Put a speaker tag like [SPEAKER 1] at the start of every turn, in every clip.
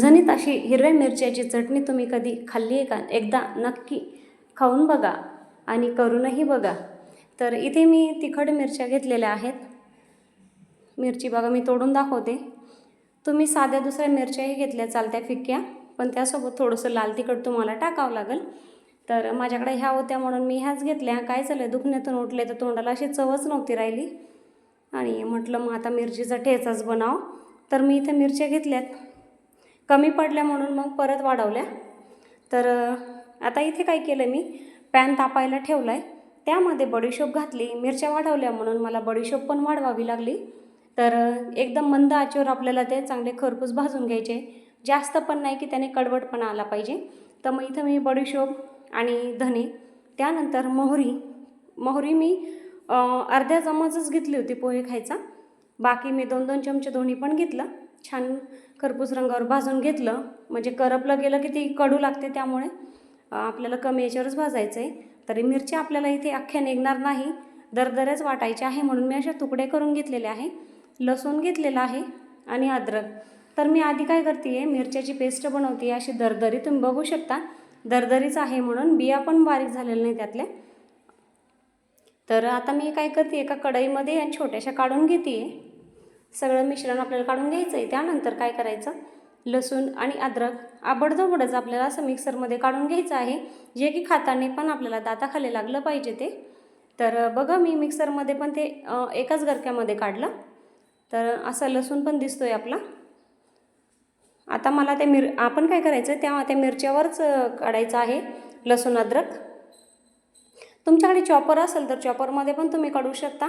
[SPEAKER 1] झणझणीत अशी हिरव्या मिरच्याची चटणी तुम्ही कधी खाल्ली आहे का? एकदा नक्की खाऊन बघा आणि करूनही बघा. तर इथे मी तिखट मिरच्या घेतलेल्या आहेत. मिरची बघा मी तोडून दाखवते. तुम्ही साध्या दुसऱ्या मिरच्याही घेतल्या चालत्या फिक्क्या पण त्यासोबत थोडंसं लाल तिखट तुम्हाला टाकावं लागेल. तर माझ्याकडे ह्या होत्या म्हणून मी ह्याच घेतल्या. काय चाललं आहे दुखण्यातून उठले तर तोंडाला अशी चवच नव्हती राहिली. आणि म्हटलं मग आता मिरचीचा ठेचाच बनाव. तर मी इथे मिरच्या घेतल्यात. कमी पडल्या म्हणून मग परत वाढवल्या. तर आता इथे काय केलं मी? पॅन तापायला ठेवला आहे त्यामध्ये बडीशोप घातली. मिरच्या वाढवल्या म्हणून मला बडीशोप पण वाढवावी लागली. तर एकदम मंद आचेवर आपल्याला ते चांगले खरपूस भाजून घ्यायचे. जास्त पण नाही की त्याने कडवटपणा आला पाहिजे. तर मग इथं मी बडीशोप आणि धने त्यानंतर मोहरी. मोहरी मी अर्ध्या चमचच घेतली होती पोहे खायचा. बाकी मी दोन दोन चमचे दोन्ही पण घेतलं. छान खरपूस रंगावर भाजून घेतलं. म्हणजे करपलं गेलं की ती कडू लागते त्यामुळे आपल्याला कमी याच्यावरच भाजायचं आहे तरी मिरच्या आपल्याला इथे अख्ख्या निघणार नाही. दरदरच वाटायच्या आहे म्हणून मी अशा तुकडे करून घेतलेले आहे. लसूण घेतलेला आहे आणि अद्रक. तर मी आधी काय करते आहे मिरच्याची पेस्ट बनवते अशी दरदरी तुम्ही बघू शकता. दरदरीच आहे म्हणून बिया पण बारीक झालेल्या नाही त्यातल्या. तर आता मी काय करते एका कढईमध्ये आणि छोट्याशा काढून घेते सगळं मिश्रण आपल्याला काढून घ्यायचं आहे त्यानंतर काय करायचं? लसूण आणि अद्रक आबडधोबडच आपल्याला असं मिक्सरमध्ये काढून घ्यायचं आहे. जे की खाताने पण आपल्याला दाताखाली लागलं पाहिजे ते. तर बघा मी मिक्सरमध्ये पण ते एकाच गरक्यामध्ये काढलं. तर असं लसूण पण दिसतो आहे आपला. आता मला ते मिर आपण काय करायचं? त्या त्या मिरच्यावरच काढायचं आहे लसूण अद्रक. तुमच्याकडे चॉपर असेल तर चॉपरमध्ये पण तुम्ही काढू शकता.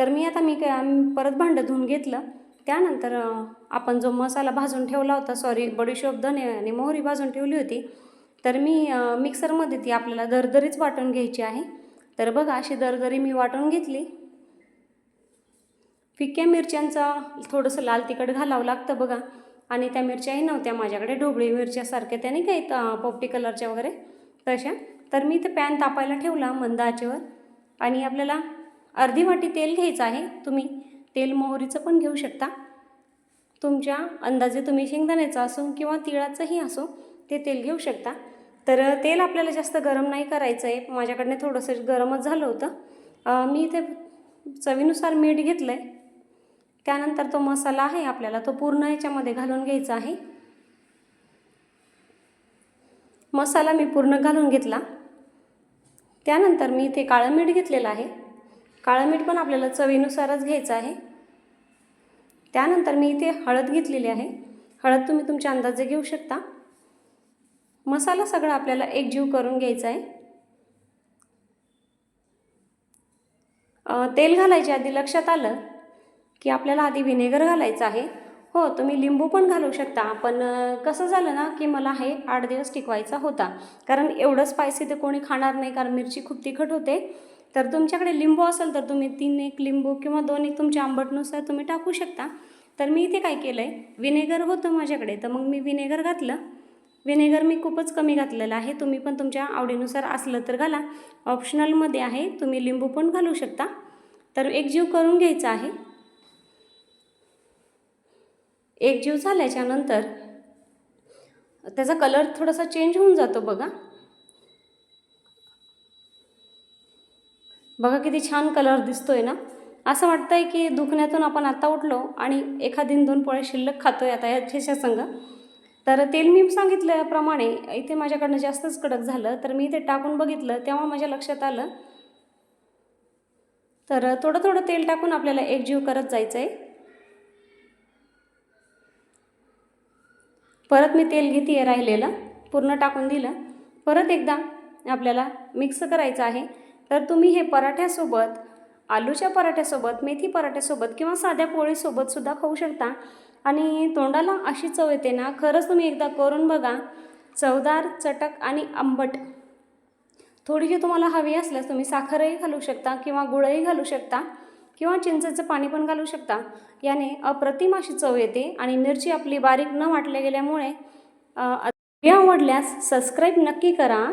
[SPEAKER 1] तर मी आता मी काय परत भांडं धुवून घेतलं. त्यानंतर आपण जो मसाला भाजून ठेवला होता सॉरी बडीशोप धने आणि मोहरी भाजून ठेवली होती तर मी मिक्सरमध्ये ती आपल्याला दरदरीच वाटून घ्यायची आहे. तर बघा अशी दरदरी मी वाटून घेतली. फिक्या मिरच्यांचा थोडंसं लाल तिखट घालावं लागतं बघा. आणि त्या मिरच्याही नव्हत्या माझ्याकडे ढोबळी मिरच्यासारख्या त्याने काही पोपटी कलरच्या वगैरे तशा. तर मी ते पॅन तापायला ठेवला मंद आचेवर. आणि आपल्याला अर्धी वाटी तेल घ्यायचं आहे. तुम्ही तेल मोहरीचं पण घेऊ शकता. तुमच्या अंदाजे तुम्ही शेंगदाण्याचं असो किंवा तिळाचंही असो ते तेल घेऊ शकता. तर तेल आपल्याला जास्त गरम नाही करायचं आहे माझ्याकडनं थोडंसं गरमच झालं होतं. मी इथे चवीनुसार मीठ घेतलं आहे त्यानंतर तो मसाला आहे आपल्याला तो पूर्ण याच्यामध्ये घालून घ्यायचा आहे. मसाला मी पूर्ण घालून घेतला. त्यानंतर मी इथे काळं मीठ घेतलेलं आहे. काळं मीठ पण आपल्याला चवीनुसारच घ्यायचं आहे. त्यानंतर मी इथे हळद घेतलेली आहे. हळद तुम्ही तुमच्या अंदाजे घेऊ शकता. मसाला सगळा आपल्याला एकजीव करून घ्यायचा आहे. तेल घालायच्या आधी लक्षात आलं की आपल्याला आधी व्हिनेगर घालायचं आहे. हो तुम्ही लिंबू पण घालू शकता. पण कसं झालं ना की मला हे आठ दिवस टिकवायचा होता. कारण एवढं स्पायसी ते कोणी खाणार नाही कारण मिरची खूप तिखट होते. तर तुमच्याकडे लिंबू असेल तर तुम्ही तीन एक लिंबू किंवा दोन एक तुमच्या आंबटनुसार तुम्ही टाकू शकता. तर मी इथे काय केलं आहे विनेगर होतं माझ्याकडे तर मग मी विनेगर घातलं. विनेगर मी खूपच कमी घातलेलं आहे. तुम्ही पण तुमच्या आवडीनुसार असलं तर घाला. ऑप्शनलमध्ये आहे तुम्ही लिंबू पण घालू शकता. तर एकजीव करून घ्यायचा आहे. एकजीव जीव झाल्याच्यानंतर त्याचा कलर थोडासा चेंज होऊन जातो बघा. बघा किती छान कलर दिसतो आहे ना? असं वाटतं आहे की दुखण्यातून आपण आता उठलो आणि एखादी दोन पोळे शिल्लक खातो आहे आता या ठेच्या संग. तर तेल मी सांगितल्याप्रमाणे इथे माझ्याकडनं जास्तच कडक झालं. तर मी इथे टाकून बघितलं तेव्हा माझ्या लक्षात आलं. तर थोडं थोडं तेल टाकून आपल्याला एकजीव करत जायचं आहे परत मी तेल घेते आहे राहिलेलं पूर्ण टाकून दिलं. परत एकदा आपल्याला मिक्स करायचं आहे. तर तुम्ही हे पराठ्यासोबत आलूच्या पराठ्यासोबत मेथी पराठ्यासोबत किंवा साध्या पोळीसोबतसुद्धा खाऊ शकता. आणि तोंडाला अशी चव येते ना खरंच तुम्ही एकदा करून बघा. चवदार चटक आणि आंबट. थोडीशी तुम्हाला हवी असल्यास तुम्ही साखरही घालू शकता किंवा गुळही घालू शकता किंवा चिंचेचं पाणी पण घालू शकता. याने अप्रतिम अशी चव येते आणि मिरची आपली बारीक न वाटल्या गेल्यामुळे आवडल्यास सबस्क्राईब नक्की करा.